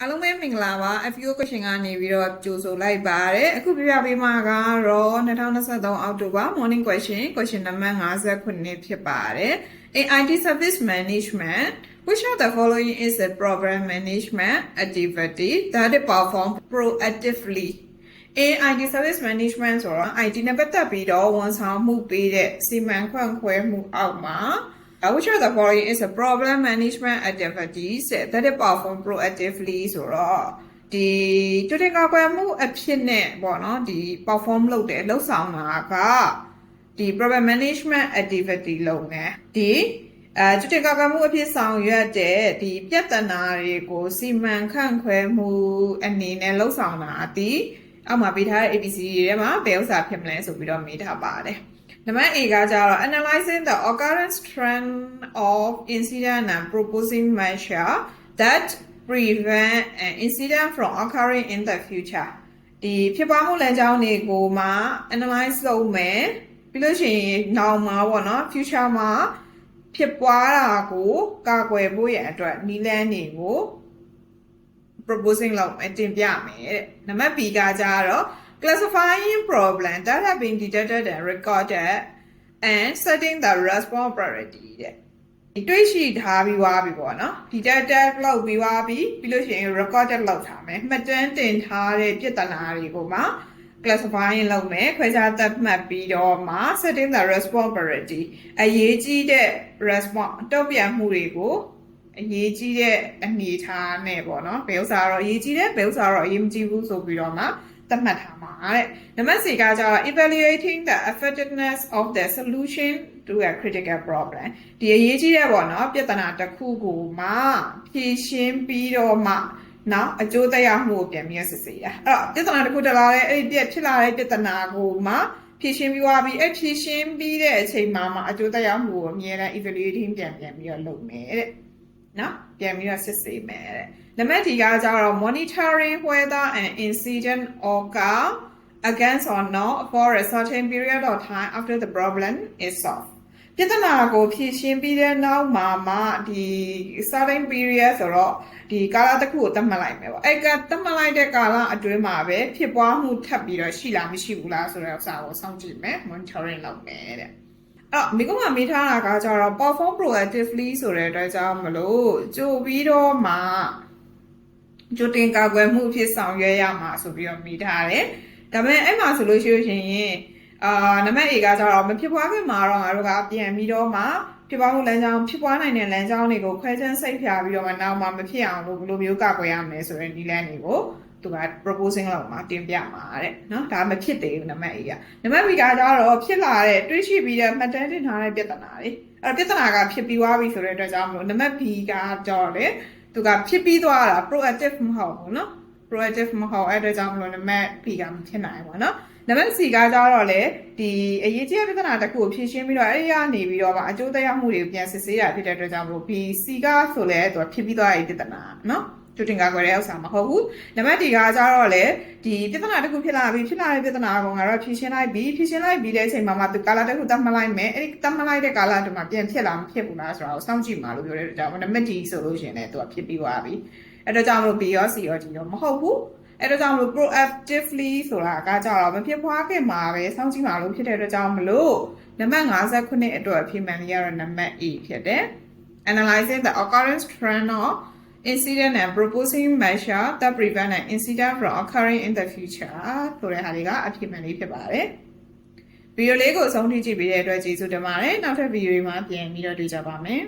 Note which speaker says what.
Speaker 1: အားလုံးပဲမင်္ဂလာပါ FU question ကနေပြီးတော့ကြိုဆိုလိုက်ပါတယ်အခုပြပြပေးမှာကတော့2023အောက်တိုဘာ morning question question number 59ဖြစ်ပါတယ် in IT service management which of the following is a program management activity that is performed proactively in IT service management ဆိုတော့ IT နဲ့ပတ်သက်ပြီးတော့ဝန်ဆောင်မှုပေးတဲ့စီမံခန့်ခွဲမှုအောက်မှာ Uh, which of the following is a problem management activities that is performed proactively ဆိုတော့ဒီကြိုတင်ကာကွယ်မှုအဖြစ်နဲ့ပေါ့နော်ဒီ perform လုပ်တယ်လှုပ်ဆောင်တာကဒီ problem management activity လုပ်နေဒီအဲကြိုတင်ကာကွယ်မှုအဖြစ်ဆောင်ရွက်တဲ့ဒီပြဿနာတွေကိုစီမံခန့်ခွဲမှုအနေနဲ့လှုပ်ဆောင်တာအတီးအောက်မှာပေးထားတဲ့ ABC တွေထဲမှာဘယ်ဥစ္စာဖြစ်မလဲဆိုပြီးတော့မေးထားပါတယ် နံပါတ် A ကကြတော့ analyzing the occurrence trend of incident and proposing measure that prevent an incident from occurring in the future ဒီဖြစ်ပွားမှုလမ်းကြောင်းတွေကိုမှ analyze လုပ်မယ်ပြီးလို့ရှိရင်နောက်မှာပေါ့နော် future မှာဖြစ်ပွားတာကိုကာကွယ်ဖို့ရန်အတွက်နည်းလမ်းတွေကို proposing လုပ်မယ်တင်ပြမယ်တဲ့နံပါတ် B ကကြတော့ classifying problem that have been detected and recorded and setting the response priority တဲ့ဒီတွေ့ရှိထားပြီးွားပြီပေါ့နော် detected လုပ်ပြီးွားပြီပြီးလို့ရှိရင် recorded လုပ်ထားမယ်မှတ်တမ်းတင်ထားတဲ့ပြဿနာတွေကိုမှ classifying လုပ်မယ်ခွဲခြားသတ်မှတ်ပြီးတော့မှ setting the response priority အရေးကြီးတဲ့ response တုံ့ပြန်မှုတွေကိုအရေးကြီးတဲ့အနေအထားနဲ့ပေါ့နော်ဘယ်ဥစ္စာတော့အရေးကြီးတယ်ဘယ်ဥစ္စာတော့အရေးမကြီးဘူးဆိုပြီးတော့မှသ တ်မှတ်ထားမှာတဲ့နံပါတ်4ကကျတော့ evaluating the effectiveness of the solution to a critical problem ဒီအရေးကြီးတဲ့ပေါ့နော်ပြဿနာတစ်ခုကိုမှဖြေရှင်းပြီးတော့မှနော်အကျိုးသက်ရောက်မှုကိုပြန်ပြီးစစ်ဆေးတာအဲ့တော့ပြဿနာတစ်ခုတက်လာတဲ့အဲ့ဒီပြဖြစ်လာတဲ့ပြဿနာကိုမှဖြေရှင်းပြီးသွားပြီအဲ့ဖြေရှင်းပြီးတဲ့အချိန်မှာမှအကျိုးသက်ရောက်မှုကိုအမြဲတမ်း evaluating ပြန်ပြန်ပြီးတော့လုပ်မယ်တဲ့ နော်ပြန်ပြီးတော့စစ်ဆေးမယ်တဲ့နံပါတ်ဒီကကြတော့ monitoring whether an incident occur against or not for a certain period of time after the problem is solved ပြဿနာကိုဖြေရှင်းပြီးတဲ့နောက်မှာမှဒီ certain period ဆိုတော့ဒီကာလတစ်ခုကိုသတ်မှတ်လိုက်မယ်ပေါ့အဲ့ကသတ်မှတ်လိုက်တဲ့ကာလအတွင်းမှာပဲဖြစ်ပွားမှုထပ်ပြီးတော့ရှိလားမရှိဘူးလားဆိုတဲ့ဥစ္စာကိုစောင့်ကြည့်မယ် monitoring လုပ်မယ်တဲ့ အဲ့မိကုံကမေးထားတာကကြတော့ perform proactively ဆိုတဲ့အတွက်ကြောင့်မလို့ကြိုပြီးတော့မှကြိုတင်ကာကွယ်မှုအဖြစ်ဆောင်ရွက်ရမှာဆိုပြီးတော့မေးထားတယ်ဒါပေမဲ့အဲ့မှာဆိုလို့ရှိလို့ရှိရင်အာနံပါတ် A ကကြတော့မဖြစ်ပွားခင်မှာတော့ငါတို့ကပြန်ပြီးတော့မှဖြစ်ပွားမှုလမ်းကြောင်းဖြစ်ပွားနိုင်တဲ့လမ်းကြောင်းတွေကိုခွဲခြမ်းစိတ်ဖြာပြီးတော့မှနောက်မှမဖြစ်အောင်လို့ဘယ်လိုမျိုးကာကွယ်ရမလဲဆိုတဲ့နည်းလမ်းတွေကို သူက proposing လောက်မှာတင်ပြမှာတဲ့နော်ဒါမဖြစ်သေးဘူးနံပါတ် A ကနံပါတ် B ကကြတော့ဖြစ်လာတဲ့တွေးရှိပြီးတဲ့မှတ်တမ်းတင်ထားတဲ့ပြဿနာလေအဲ့ပြဿနာကဖြစ်ပြီးွားပြီဆိုတဲ့အတွက်ကြောင့်မလို့နံပါတ် B ကကြတော့လေသူကဖြစ်ပြီးသွားတာ proactive မဟုတ်ဘူးနော် proactive မဟုတ်အဲ့အတွက်ကြောင့်မလို့နံပါတ် B ကမဖြစ်နိုင်ဘူးနော်နံပါတ် C ကကြတော့လေဒီအရေးကြီးတဲ့ပြဿနာတစ်ခုကိုဖြေရှင်းပြီးတော့အဲ့ဒီကနေပြီးတော့အကျိုးသက်ရောက်မှုတွေကိုပြန်စစ်ဆေးတာဖြစ်တဲ့အတွက်ကြောင့်မလို့ B C ကဆိုလဲသူကဖြစ်ပြီးသွားတဲ့ပြဿနာနော် တူတင်ကာကွယ်တဲ့ဥစ္စာမဟုတ်ဘူးနံပါတ်ဒီကကြတော့လေဒီပြဿနာတစ်ခုဖြစ်လာပြီဖြစ်လာတဲ့ပြဿနာကောင်ကတော့ဖြေရှင်းလိုက်ပြီဖြေရှင်းလိုက်ပြီတဲ့အချိန်မှာမှသူကာလာတစ်ခုတတ်မှတ်လိုက်မယ်အဲ့ဒီတတ်မှတ်လိုက်တဲ့ကာလာတမှာပြန်ဖြစ်လာမဖြစ်ဘူးလားဆိုတာကိုစောင့်ကြည့်ပါလို့ပြောတဲ့အကြောင်းနံပါတ်ဒီဆိုလို့ရှိရင်လည်းသူကဖြစ်ပြီးသွားပြီအဲ့တော့ကြောင့်လို့ B ရော C ရော D ရောမဟုတ်ဘူးအဲ့တော့ကြောင့်မလို့ proactively ဆိုတာကကြတော့မဖြစ်ပွားခင်မှာပဲစောင့်ကြည့်ပါလို့ဖြစ်တဲ့အတွက်ကြောင့်မလို့နံပါတ်59အတွက်ဖြေမှန်လေးကတော့နံပါတ် E ဖြစ်တယ် analyzing the occurrence trend of incident and proposing measure that prevent an incident from occurring in the future ဆိုတဲ့ဟာတွေကအဖြစ်မှန်လေးဖြစ်ပါတယ်ဗီဒီယိုလေးကိုအဆုံးထိကြည့်ပေးတဲ့အတွက်ကျေးဇူးတင်ပါတယ်နောက်ထပ်ဗီဒီယိုတွေမှာပြန်ပြီးတော့တွေ့ကြပါမယ်